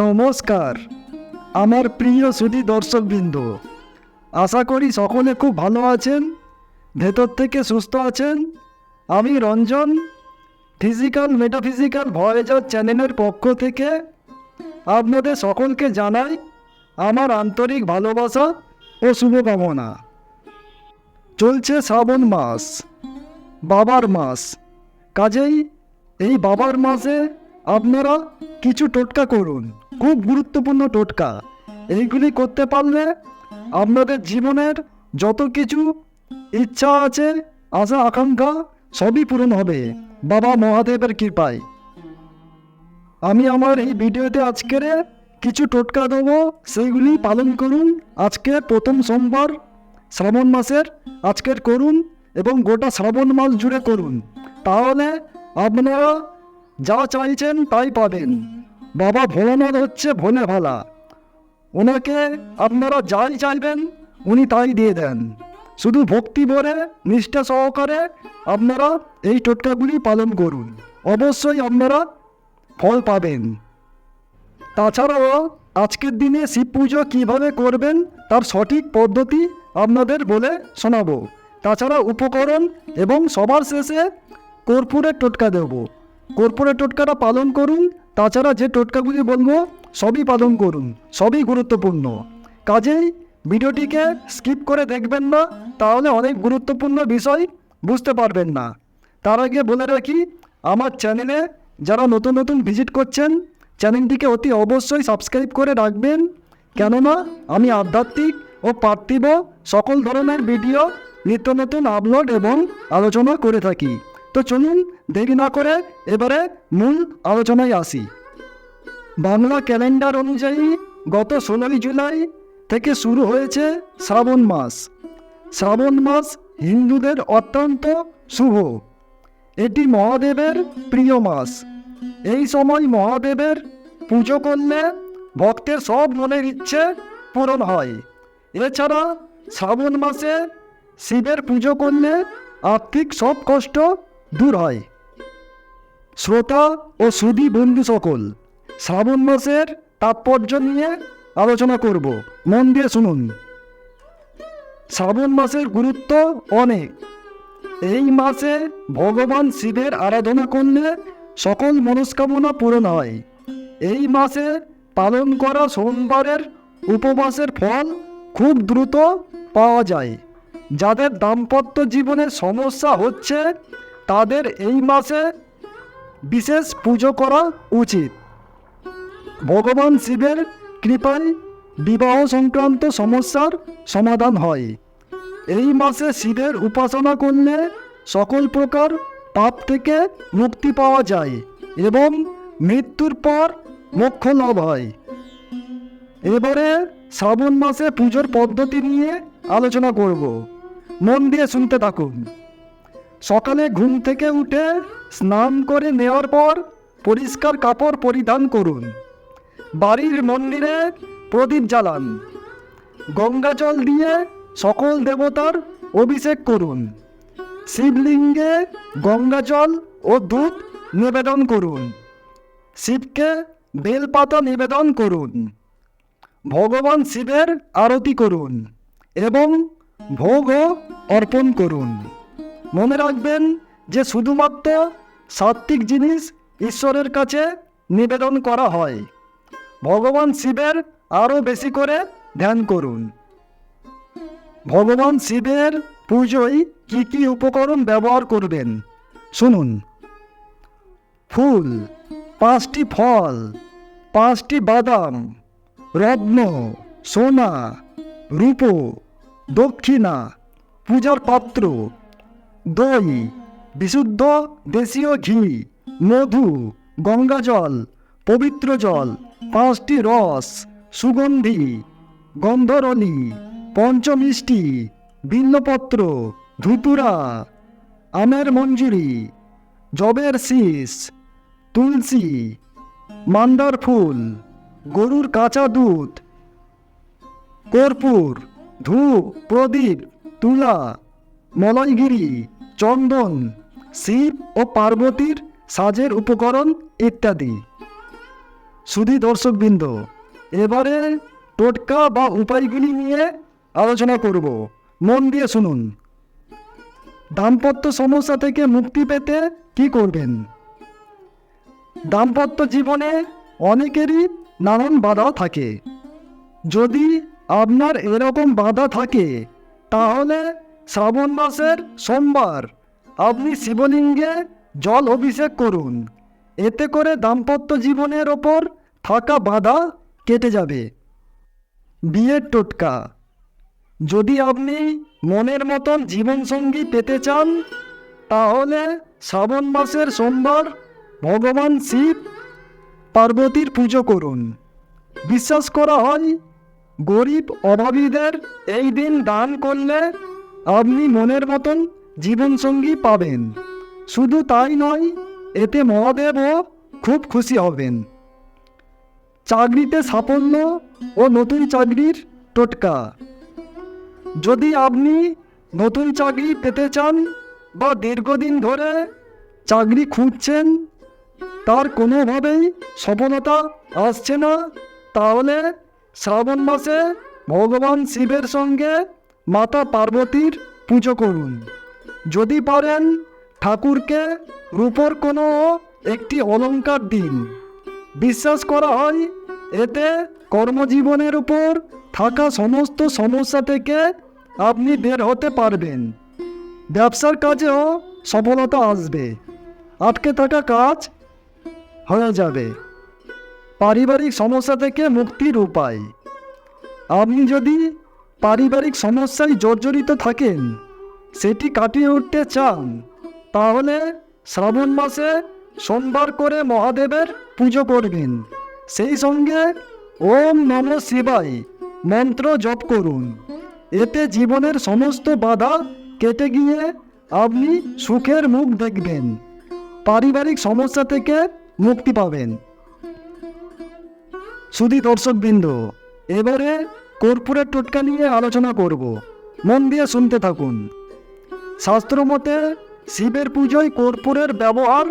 নমস্কার। আমার প্রিয় সুধী দর্শকবৃন্দ, আশা করি সকলে খুব ভালো আছেন, ভেতর থেকে সুস্থ আছেন। আমি রঞ্জন ফিজিক্যাল মেটাফিজিক্যাল ভয়েজার চ্যানেলের পক্ষ থেকে আপনাদের সকলকে জানাই আমার আন্তরিক ভালোবাসা ও শুভকামনা। চলছে শ্রাবণ মাস, বাবার মাস। কাজেই এই বাবার মাসে আপনারা কিছু টোটকা করুন। খুব গুরুত্বপূর্ণ টোটকা। এইগুলি করতে পারলে আপনাদের জীবনের যত কিছু ইচ্ছা আছে, আশা, আকাঙ্ক্ষা, সবই পূরণ হবে। বাবা মহাদেবের কৃপায়। আমি আমার এই ভিডিওতে আজকের কিছু টোটকা দেবো, সেইগুলি পালন করুন। আজকে প্রথম সোমবার শ্রাবণ মাসের, আজকের করুন এবং গোটা শ্রাবণ মাস জুড়ে করুন। তাহলে আপনারা যা চাইছেন তাই পাবেন। বাবা ভোলানাথ হচ্ছে ভোলে ভালা। ওনাকে আপনারা যাই চাইবেন, উনি তাই দিয়ে দেন। শুধু ভক্তি ভরে, নিষ্ঠা সহকারে আপনারা এই টোটকাগুলি পালন করুন। অবশ্যই আপনারা ফল পাবেন। তাছাড়াও আজকের দিনে শিব পুজো কীভাবে করবেন, তার সঠিক পদ্ধতি আপনাদের বলে শোনাবো। তাছাড়া উপকরণ এবং সবার শেষে কর্পূরের টোটকা দেব। কর্পূরের টোটকাটা পালন করুন তাছাড়া যে টোটকাগুলি বলব, সবই পালন করুন, সবই গুরুত্বপূর্ণ। কাজেই ভিডিওটিকে স্কিপ করে দেখবেন না, তাহলে অনেক গুরুত্বপূর্ণ বিষয় বুঝতে পারবেন না। তার আগে বলে রাখি, আমার চ্যানেলে যারা নতুন নতুন ভিজিট করছেন, চ্যানেলটিকে অতি অবশ্যই সাবস্ক্রাইব করে রাখবেন। কেননা, আমি আধ্যাত্মিক ও পার্থিব সকল ধরনের ভিডিও নিত্য নতুন আপলোড এবং আলোচনা করে থাকি। তো চলুন দেরি না করে এবারে মূল আলোচনায় আসি। বাংলা ক্যালেন্ডার অনুযায়ী গত ষোলোই জুলাই থেকে শুরু হয়েছে শ্রাবণ মাস। শ্রাবণ মাস হিন্দুদের অত্যন্ত শুভ। এটি মহাদেবের প্রিয় মাস। এই সময় মহাদেবের পুজো করলে ভক্তের সব মনের ইচ্ছে পূরণ হয়। এছাড়া শ্রাবণ মাসে শিবের পুজো করলে আর্থিক সব কষ্ট দূর হয়। শ্রোতা ও সুধী বন্ধু সকল, শ্রাবণ মাসের তাৎপর্য নিয়ে আলোচনা করব। মন দিয়ে শুনুন। শ্রাবণ মাসের গুরুত্ব অনেক। এই মাসে ভগবান শিবের আরাধনা করলে সকল মনস্কামনা পূরণ হয়। এই মাসে পালন করা সোমবারের উপবাসের ফল খুব দ্রুত পাওয়া যায়। যাদের দাম্পত্য জীবনে সমস্যা হচ্ছে তাদের এই মাসে বিশেষ পুজো করা উচিত। ভগবান শিবের কৃপায় বিবাহ সংক্রান্ত সমস্যার সমাধান হয়। এই মাসে শিবের উপাসনা করলে সকল প্রকার পাপ থেকে মুক্তি পাওয়া যায় এবং মৃত্যুর পর মোক্ষ লাভ হয়। এবারে শ্রাবণ মাসে পুজোর পদ্ধতি নিয়ে আলোচনা করব। মন দিয়ে শুনতে থাকুন। সকালে ঘুম থেকে উঠে স্নান করে নেওয়ার পর পরিষ্কার কাপড় পরিধান করুন। বাড়ির মন্দিরে প্রদীপ জ্বালান। গঙ্গা জল দিয়ে সকল দেবতার অভিষেক করুন। শিবলিঙ্গে গঙ্গা জল ও দুধ নিবেদন করুন। শিবকে বেলপাতা নিবেদন করুন। ভগবান শিবের আরতি করুন এবং ভোগও অর্পণ করুন। মনে রাখবেন যে শুধুমাত্র সাত্ত্বিক জিনিস ঈশ্বরের কাছে নিবেদন করা হয়। ভগবান শিবের আরও বেশি করে ধ্যান করুন। ভগবান শিবের পুজোয় কী কী উপকরণ ব্যবহার করবেন? শুনুন। ফুল, পাঁচটি ফল, পাঁচটি বাদাম, রত্ন, সোনা, রূপো, দক্ষিণা, পূজার পাত্র দই, বিশুদ্ধ দেশীয় ঘি, মধু, গঙ্গা জল, পবিত্র জল, পাঁচটি রস, সুগন্ধি গন্ধরলি পঞ্চমিষ্টি বিল্লপত্র ধুতুরা, আমের মঞ্জুরি, জবের শীষ, তুলসী, মান্দার ফুল, গরুর কাঁচা দুধ, কর্পূর, ধূপ, প্রদীপ, তুলা মলয়গিরি চন্দন, শিব ও পার্বতীর সাজের উপকরণ ইত্যাদি। সুধী দর্শকবৃন্দ, এবারে টোটকা বা উপায়গুলি নিয়ে আলোচনা করব। মন দিয়ে শুনুন। দাম্পত্য সমস্যা থেকে মুক্তি পেতে কি করবেন? দাম্পত্য জীবনে অনেকেরই নানান বাধা থাকে। যদি আপনার এরকম বাধা থাকে, তাহলে শ্রাবণ মাসের সোমবার আপনি শিবলিঙ্গে জল অভিষেক করুন। এতে করে দাম্পত্য জীবনের ওপর থাকা বাধা কেটে যাবে। বিয়ের টোটকা। যদি আপনি মনের মতন জীবনসঙ্গী পেতে চান, তাহলে শ্রাবণ মাসের সোমবার ভগবান শিব পার্বতীর পুজো করুন। বিশ্বাস করা হয়, গরিব অভাবীদের এই দিন দান করলে আপনি মনের মতন জীবনসঙ্গী পাবেন। শুধু তাই নয়, এতে মহাদেবও খুব খুশি হবেন। চাকরিতে সাফল্য ও নতুন চাকরির টোটকা। যদি আপনি নতুন চাকরি পেতে চান বা দীর্ঘদিন ধরে চাকরি খুঁজছেন, তার কোনোভাবেই সফলতা আসছে না, তাহলে শ্রাবণ মাসে ভগবান শিবের সঙ্গে মাতা পার্বতীর পুজো করুন। যদি পারেন ঠাকুরকে রূপর কোনো একটি অলঙ্কার দিন। বিশ্বাস করা হয়, এতে কর্মজীবনের উপর থাকা সমস্ত সমস্যা থেকে আপনি বের হতে পারবেন। ব্যবসার কাজেও সফলতা আসবে। আটকে থাকা কাজ হয়ে যাবে। পারিবারিক সমস্যা থেকে মুক্তির উপায়। আপনি যদি পারিবারিক সমস্যায় জর্জরিত থাকেন। সেটি কাটিয়ে উঠতে চান। তাহলে শ্রাবণ মাসে সোমবার করে মহাদেবের পুজো করবেন। সেই সঙ্গে ওম নম শিবায় মন্ত্র জপ করুন। এতে জীবনের সমস্ত বাধা কেটে গিয়ে আপনি সুখের মুখ দেখবেন। পারিবারিক সমস্যা থেকে মুক্তি পাবেন। শুধু দর্শকবৃন্দ, এবারে কর্পূরের টোটকা নিয়ে আলোচনা করব। মন দিয়ে শুনতে থাকুন। শাস্ত্রমতে শিবের পুজোয় কর্পূরের ব্যবহার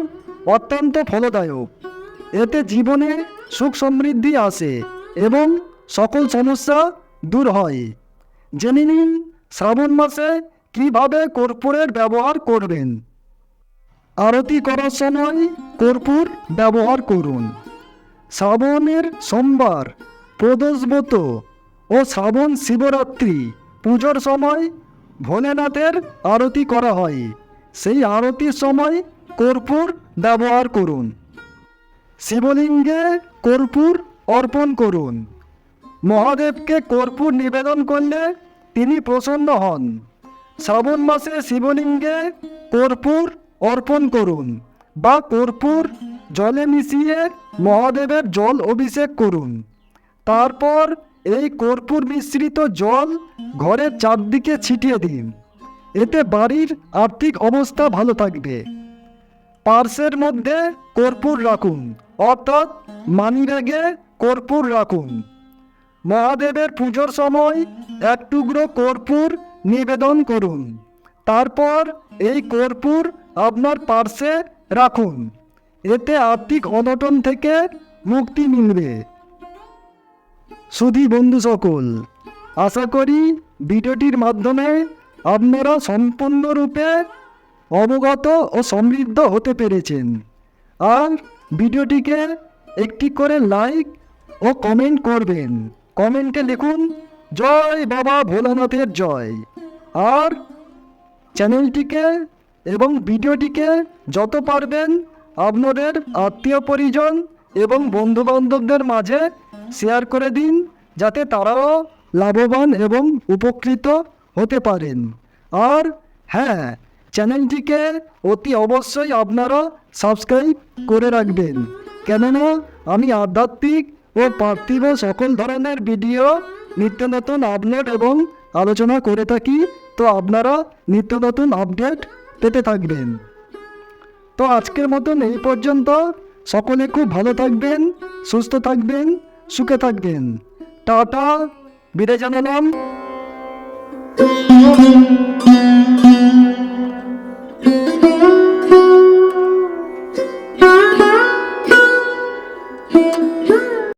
অত্যন্ত ফলদায়ক। এতে জীবনে সুখ সমৃদ্ধি আসে এবং সকল সমস্যা দূর হয়। জেনে নিন শ্রাবণ মাসে কীভাবে কর্পূরের ব্যবহার করবেন। আরতি করার সময় কর্পূর ব্যবহার করুন। শ্রাবণের সোমবার প্রদোষব্রত ও শ্রাবণ শিবরাত্রি পুজোর সময় ভোলেনাথের আরতি করা হয়। সেই আরতির সময় কর্পূর ব্যবহার করুন। শিবলিঙ্গে কর্পূর অর্পণ করুন। মহাদেবকে কর্পূর নিবেদন করলে তিনি প্রসন্ন হন। শ্রাবণ মাসে শিবলিঙ্গে কর্পূর অর্পণ করুন বা কর্পূর জলে মিশিয়ে মহাদেবের জল অভিষেক করুন। তারপর এই কর্পূর মিশ্রিত জল ঘরের চারদিকে ছিটিয়ে দিন। এতে বাড়ির আর্থিক অবস্থা ভালো থাকবে। পার্সের মধ্যে কর্পূর রাখুন, অর্থাৎ মানিব্যাগে কর্পূর রাখুন। মহাদেবের পুজোর সময় এক টুকরো কর্পূর নিবেদন করুন। তারপর এই কর্পূর আপনার পার্সে রাখুন। এতে আর্থিক অনটন থেকে মুক্তি মিলবে। সুধী বন্ধু সকল, আশা করি ভিডিওটির মাধ্যমে আপনারা সম্পূর্ণরূপে অবগত ও সমৃদ্ধ হতে পেরেছেন। আর ভিডিওটিকে একটি করে লাইক ও কমেন্ট করবেন। কমেন্টে লিখুন, জয় বাবা ভোলানাথের জয়। আর চ্যানেলটিকে এবং ভিডিওটিকে যত পারবেন আপনাদের আত্মীয় পরিজন এবং বন্ধুবান্ধবদের মাঝে শেয়ার করে দিন যাতে তারাও লাভবান এবং উপকৃত হতে পারেন। আর হ্যাঁ চ্যানেলটিকে অতি অবশ্যই আপনারা সাবস্ক্রাইব করে রাখবেন। কেননা আমি আধ্যাত্মিক ও পার্থিব সকল ধরনের ভিডিও নিত্য নতুন আপলোড এবং আলোচনা করে থাকি, তো আপনারা নিত্য নতুন আপডেট পেতে থাকবেন। তো আজকের মতন এই পর্যন্ত। সকলে খুব ভালো থাকবেন, সুস্থ থাকবেন। সুখে থাকবেন। টাটা বিদায় জানালাম।